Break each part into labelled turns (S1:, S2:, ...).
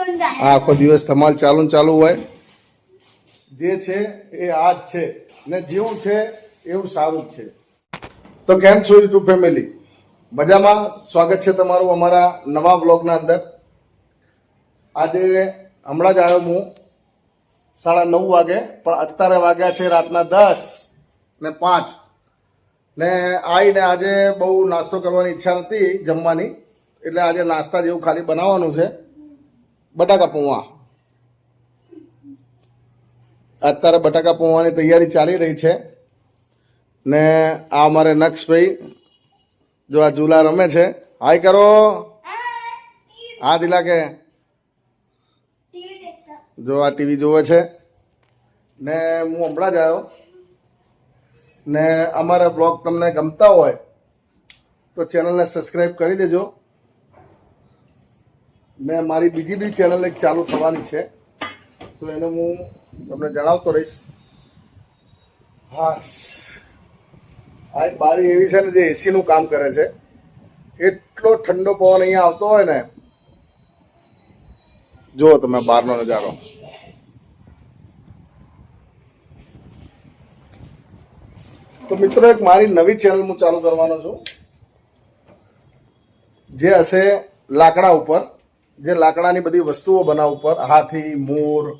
S1: આખો દિવસ ધમાલ ચાલુ ચાલુ હોય. જે છે એ આ જ છે ને જેવું છે એવું સારું જ છે. તો કેમ છો યુટ્યુબ ફેમિલી? મજામાં? સ્વાગત છે તમારું અમારા નવા બ્લોગના અંદર. આજે હમણાં જ આવ્યો હું સાડા નવ વાગે, પણ અત્યારે વાગ્યા છે રાતના દસ ને પાંચ. ને આવીને આજે બહુ નાસ્તો કરવાની ઈચ્છા નથી જમવાની, એટલે આજે નાસ્તા જેવું ખાલી બનાવવાનું છે. બટાકા પૌવા. અત્યારે બટાકા પૌવાની તૈયારી ચાલી રહી છે. ને આ અમારે નક્ષભાઈ, જો આ ઝૂલા રમે છે. હાય કરો. હા, દિલા કે. જો આ ટીવી જોવે છે. ને હું હમણાં જ આવ્યો ને અમારા બ્લોગ તમને ગમતા હોય, તો ચેનલને સબસ્ક્રાઈબ કરી દેજો. ને મારી બીજી બી ચેનલ એક ચાલુ થવાની છે. તો એને હું તમને જણાવતો રહીશ. હા આ બારી એવી છે ને જે એસીનું કામ કરે છે. એટલો ઠંડો પવન અહીંયા આવતો હોય ને. જુઓ તમે બહારનો નજારો. તો મિત્રો એક મારી નવી ચેનલ હું ચાલુ કરવાનો છું. જે હશે લાકડા ઉપર. જે લાકડાની બધી વસ્તુઓ બનાવ ઉપર, હાથી, મોર,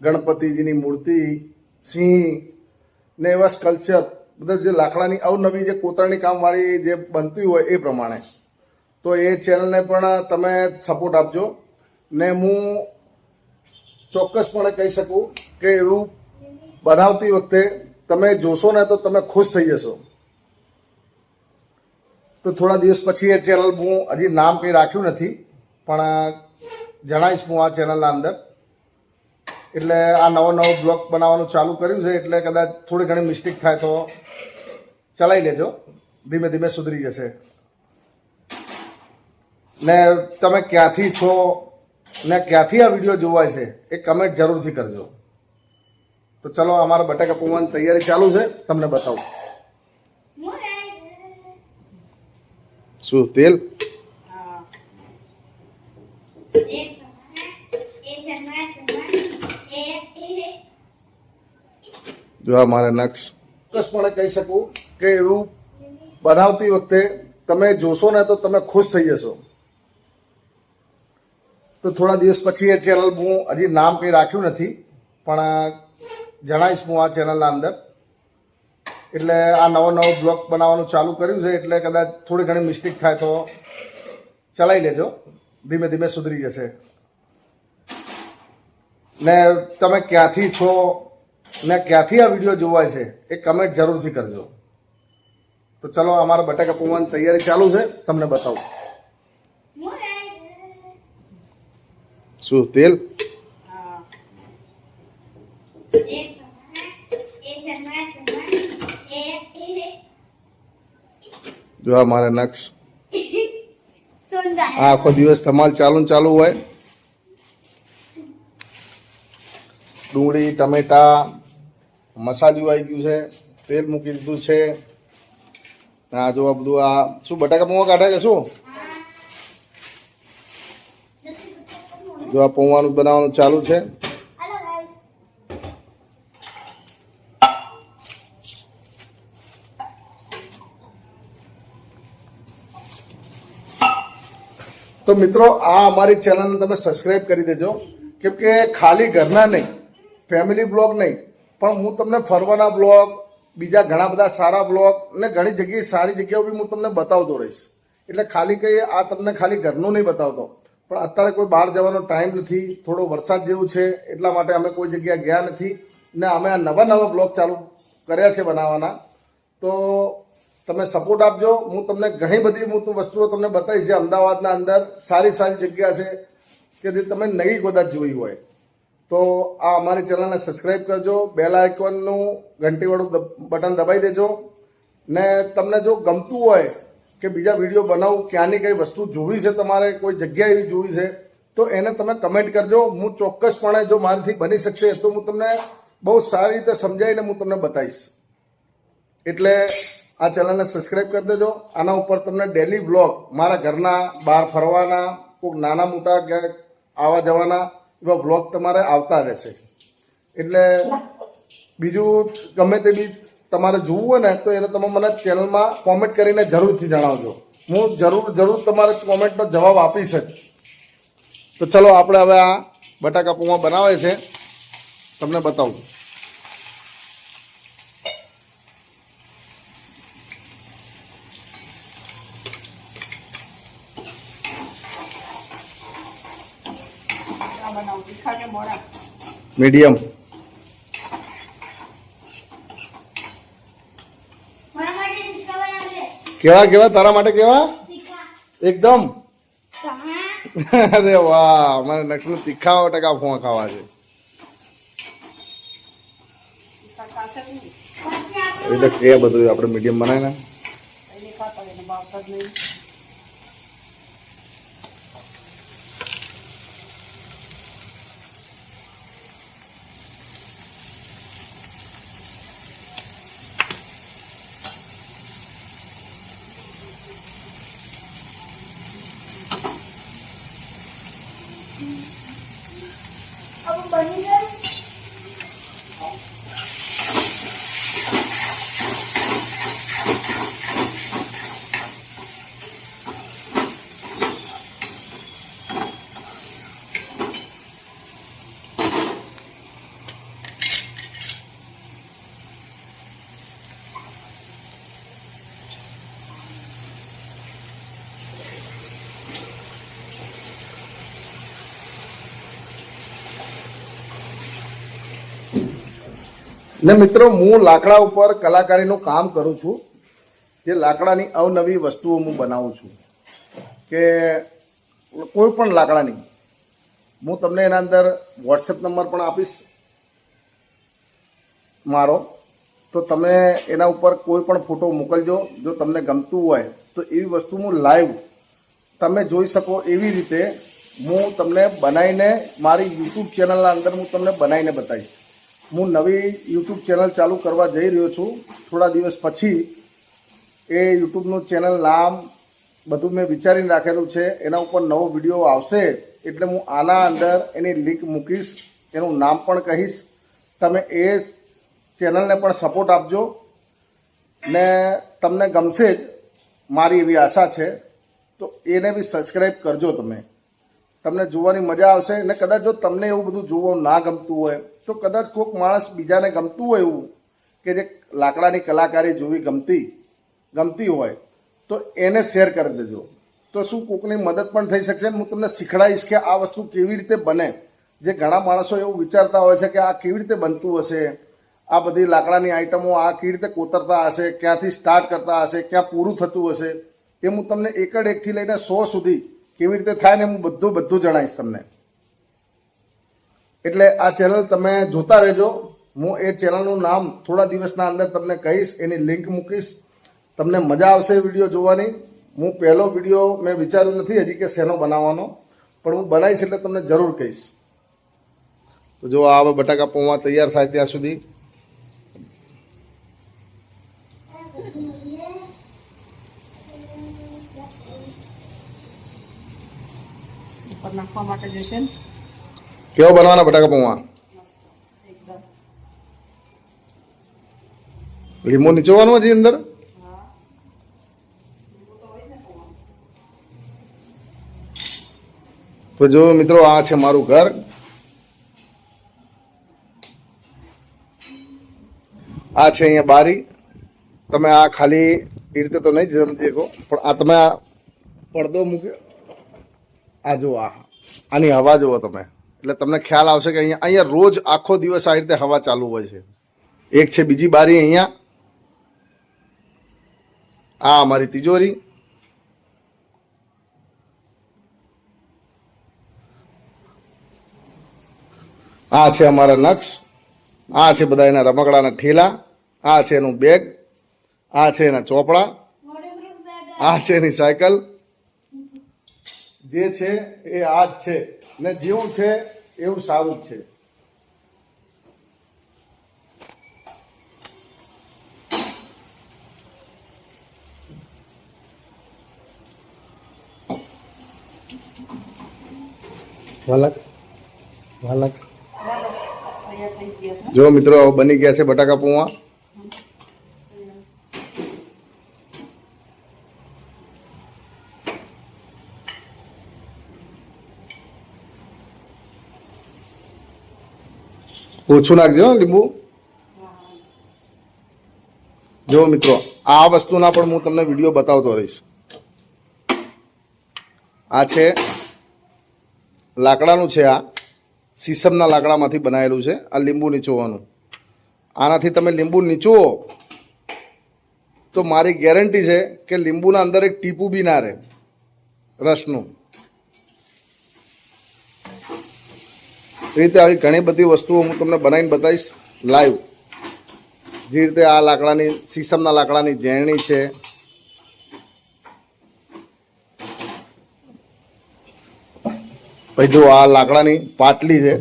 S1: ગણપતિજીની મૂર્તિ, સિંહ ને એવા સ્કલ્પચર બધા જે લાકડાની અવનવી જે કોતરણી કામવાળી જે બનતી હોય એ પ્રમાણે. તો એ ચેનલને પણ તમે સપોર્ટ આપજો. ને હું ચોક્કસપણે કહી શકું કે એવું બનાવતી વખતે તમે જોશો ને તો તમે ખુશ થઈ જશો. તો થોડા દિવસ પછી એ ચેનલ હું હજી નામ કંઈ રાખ્યું નથી. પણ જણાવીશ હું આ ચેનલના અંદર. એટલે આ નવો નવો બ્લોગ બનાવવાનું ચાલુ કર્યું છે એટલે કદાચ થોડી ઘણી મિસ્ટેક થાય તો ચલાવી લેજો. ધીમે ધીમે સુધરી જશે. ને તમે ક્યાંથી છો ને ક્યાંથી આ વીડિયો જોવાય છે એ કમેન્ટ જરૂરથી કરજો. તો ચલો અમારા બટાકા પૌવાની તૈયારી ચાલુ છે તમને બતાવું. શું તેલ? જો આ મારે નક્ષ ચોક્કસપણે કહી શકું કે એવું બનાવતી વખતે તમે જોશો ને તો તમે ખુશ થઈ જશો. તો થોડા દિવસ પછી એ ચેનલ હું હજી નામ કંઈ રાખ્યું નથી, પણ જણાવીશ હું આ ચેનલના અંદર. એટલે આ નવો નવો બ્લોગ બનાવવાનું ચાલુ કર્યું છે, એટલે કદાચ થોડી ઘણી મિસ્ટેક થાય તો ચલાવી લેજો. ધીમે ધીમે સુધરી જશે. ને તમે ક્યાંથી છો? ને ક્યાંથી આ વીડિયો જોવાય છે એ કમેન્ટ જરૂરથી કરજો. તો ચલો, અમારા બટાકા પૌવાની તૈયારી ચાલુ છે. તમને બતાવું. શું, તેલ? જો આ મારે નક્ષ આ આખો દિવસ તમારે ચાલુ ચાલુ હોય. ડુંગળી, ટમેટા મસાલિયું આવી ગયું છે, તેલ મૂકી દીધું છે. આ જો આ બધું આ, શું, બટાકા પૌવા કાઢે કે શું? જો આ પૌવાનું બનાવવાનું ચાલુ છે. તો મિત્રો, આ અમારી ચેનલને તમે સબસ્ક્રાઈબ કરી દેજો. કેમ કે ખાલી ઘરના નહીં ફેમિલી બ્લોગ નહીં પણ હું તમને ફરવાના બ્લોગ બીજા ઘણા બધા સારા બ્લોગ ને ઘણી જગ્યાએ સારી જગ્યાઓ બી હું તમને બતાવતો રહીશ. એટલે ખાલી કંઈ આ તમને ખાલી ઘરનું નહીં બતાવતો. પણ અત્યારે કોઈ બહાર જવાનો ટાઈમ નથી, થોડો વરસાદ જેવું છે, એટલા માટે અમે કોઈ જગ્યાએ ગયા નથી ને અમે આ નવા નવા બ્લોગ ચાલુ કર્યા છે બનાવવાના. તો તમે સપોર્ટ આપજો. હું તમને ઘણી બધી હું વસ્તુઓ તમને બતાવીશ જે અમદાવાદના અંદર સારી સારી જગ્યા છે કે જે તમે નવી કદાચ જોઈ હોય. તો આ અમારી ચેનલને સબસ્ક્રાઈબ કરજો બેલ આઇકોનનું ઘંટીવાળું બટન દબાવી દેજો. ને તમને જો ગમતું હોય કે બીજા વીડિયો બનાવું, ક્યાંની કઈ વસ્તુ જોવી છે તમારે, કોઈ જગ્યા એવી જોવી છે, તો એને તમે કમેન્ટ કરજો. હું ચોક્કસપણે જો મારાથી બની શકશે, તો હું તમને બહુ સારી રીતે સમજાવીને હું તમને બતાવીશ. એટલે આ ચેનલને સબસ્ક્રાઈબ કરી દેજો. આના ઉપર તમને ડેલી બ્લોગ મારા ઘરના બહાર ફરવાના, કોઈક નાના મોટા ક્યાંક આવા જવાના એવા બ્લોગ તમારે આવતા રહેશે. એટલે બીજું ગમે તે બી તમારે જોવું હોય ને, તો એને તમે મને ચેનલમાં કોમેન્ટ કરીને જરૂરથી જણાવજો. હું જરૂર જરૂર તમારે કોમેન્ટનો જવાબ આપીશ જ. તો ચલો, આપણે હવે આ બટાકા પૌવા બનાવે છે. તમને બતાવું
S2: આ બનાવું તીખા કે મોડા
S1: મીડિયમ. કેવા કેવા? તારા માટે કેવા? એકદમ? અરે વાહ અમારે નક્ષનું તીખા ટકા ફોણ ખાવા છે? એટલે કે બધું આપણે મીડિયમ બનાવીને. ને મિત્રો, હું લાકડા ઉપર કલાકારીનું કામ કરું છું. જે લાકડાની અવનવી વસ્તુઓ હું બનાવું છું. કે કોઈ પણ લાકડાની. હું તમને એના અંદર વોટ્સએપ નંબર પણ આપીશ. મારો. તો તમે એના ઉપર કોઈ પણ ફોટો મોકલજો. જો તમને ગમતું હોય, તો એવી વસ્તુ હું લાઈવ તમે જોઈ શકો એવી રીતે હું તમને બનાવીને મારી યુટ્યુબ ચેનલના અંદર હું તમને બનાવીને બતાવીશ. હું નવી યુટ્યુબ ચેનલ ચાલુ કરવા જઈ રહ્યો છું. થોડા દિવસ પછી એ યુટ્યુબનું ચેનલ નામ બધું મેં વિચારીને રાખેલું છે. એના ઉપર નવો વીડિયો આવશે એટલે હું આના અંદર એની લિંક મૂકીશ, એનું નામ પણ કહીશ. તમે એ ચેનલને પણ સપોર્ટ આપજો. ને તમને ગમશે જ મારી એવી આશા છે. તો એને બી સબસ્ક્રાઈબ કરજો તમે. તમને જોવાની મજા આવશે ને કદાચ જો તમને એવું બધું જોવું ના ગમતું હોય તો કદાચ કોઈક માણસ બીજાને ગમતું હોય એવું, કે જે લાકડાની કલાકારી જોવી ગમતી ગમતી હોય, તો એને શેર કરી દેજો. તો શું કોકની મદદ પણ થઈ શકશે હું તમને શીખડાવીશ કે આ વસ્તુ કેવી રીતે બને? જે ઘણા માણસો એવું વિચારતા હોય છે કે આ કેવી રીતે બનતું હશે? આ બધી લાકડાની આઈટમો આ કેવી રીતે કોતરતા હશે? ક્યાંથી સ્ટાર્ટ કરતા હશે? ક્યાં પૂરું થતું હશે? એ હું તમને એકડ એકથી લઈને સો સુધી કેવી રીતે થાય ને હું બધું બધું જણાવીશ તમને. એટલે આ ચેનલ તમે જોતા રહેજો. હું એ ચેનલનું નામ થોડા દિવસના અંદર તમને કહીશ, એની લિંક મૂકીશ. તમને મજા આવશે વીડિયો જોવાની. હું પહેલો વીડિયો મેં વિચાર્યું નથી હજી કે શેનો બનાવવાનો, પણ હું બનાવીશ એટલે તમને જરૂર કહીશ. તો જો આ બટાકા પૌવા તૈયાર થાય ત્યાં સુધી.
S2: નાખવા માટે જશે
S1: કેવો બનવાના બટાકા પૌવા? લીંબુ નીચોવાનું હજી અંદર? તો જો મિત્રો, આ છે મારું ઘર. આ છે અહીંયા બારી. તમે આ ખાલી એ રીતે તો નહીં સમજી શકો, પણ આ તમે આ પડદો મૂક્યો. આ જુઓ આ. આની હવા જુઓ તમે. એટલે તમને ખ્યાલ આવશે કે અહીંયા અહીંયા રોજ આખો દિવસ આ રીતે હવા ચાલુ હોય છે. એક છે બીજી બારી અહીંયા. આ અમારી તિજોરી. આ છે અમારા નક્ષ આ છે બધા એના રમકડાના ઠેલા. આ છે એનું બેગ. આ છે એના ચોપડા. આ છે એની સાયકલ. જે છે એ આ જ છે ને જેવું છે એવું સારું જ છે. વાલક વાલક.
S2: બસ તૈયાર થઈ ગયા છે
S1: જો મિત્રો બની ગયા છે બટાકા પૌવા. ઓછું નાખજો લીંબુ. જો મિત્રો, આ વસ્તુના પણ હું તમને વીડિયો બતાવતો રહીશ. આ છે લાકડાનું છે આ. સીસમના લાકડામાંથી બનાવેલું છે. આ લીંબુ નીચોવાનું. આનાથી તમે લીંબુ નીચોવો, તો મારી ગેરંટી છે કે લીંબુના અંદર એક ટીપું બી ના રહે રસનું. રીતે આવી ઘણી બધી વસ્તુઓ હું તમને બનાવીને બતાવીશ લાઈવ જે રીતે આ લાકડાની, સીસમના લાકડાની ઝેરણી છે. પછી જો આ લાકડાની પાટલી છે.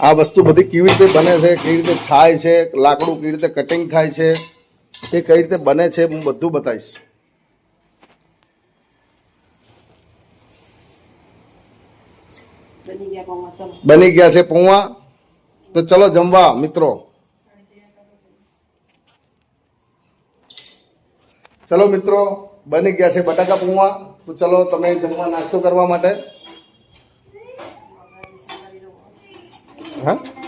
S1: આ વસ્તુ બધી કેવી રીતે બને છે, કેવી રીતે થાય છે, લાકડું કેવી રીતે કટિંગ થાય છે એ કઈ રીતે બને છે, હું બધું બતાવીશ
S2: બની ગયા પૌવા ચલો
S1: બની ગયા છે પૌવા. તો ચલો જમવા, મિત્રો. ચલો, મિત્રો, બની ગયા છે બટાકા પૌવા. તો ચલો, તમે જમવા નાસ્તો કરવા માટે. હા?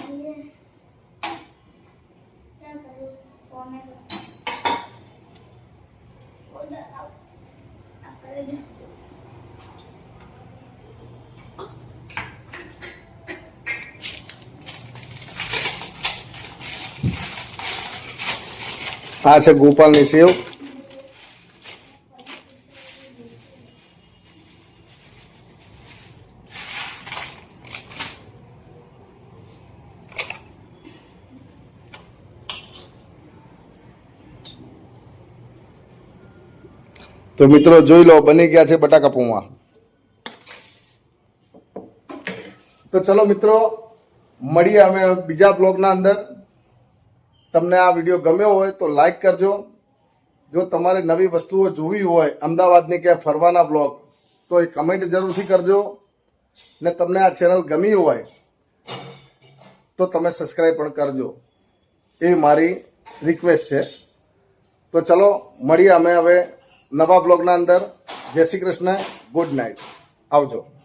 S1: આ છે ગોપાલની સેવ. તો મિત્રો જોઈ લો, બની ગયા છે બટાકા પૌવા. તો ચલો મિત્રો, મળીએ અમે બીજા બ્લોગના અંદર. તમને આ વીડિયો ગમ્યો હોય તો લાઈક કરજો. જો તમારે નવી વસ્તુઓ જોવી હોય, અમદાવાદની કે ફરવાના બ્લોગ, તો એ કમેન્ટ જરૂરથી કરજો. ને તમને આ ચેનલ ગમી હોય, તો તમે સબસ્ક્રાઈબ પણ કરજો. એ મારી રિક્વેસ્ટ છે. તો ચલો, મળીએ અમે હવે નવા બ્લોગના અંદર. જય શ્રી કૃષ્ણ, ગુડ નાઇટ. આવજો.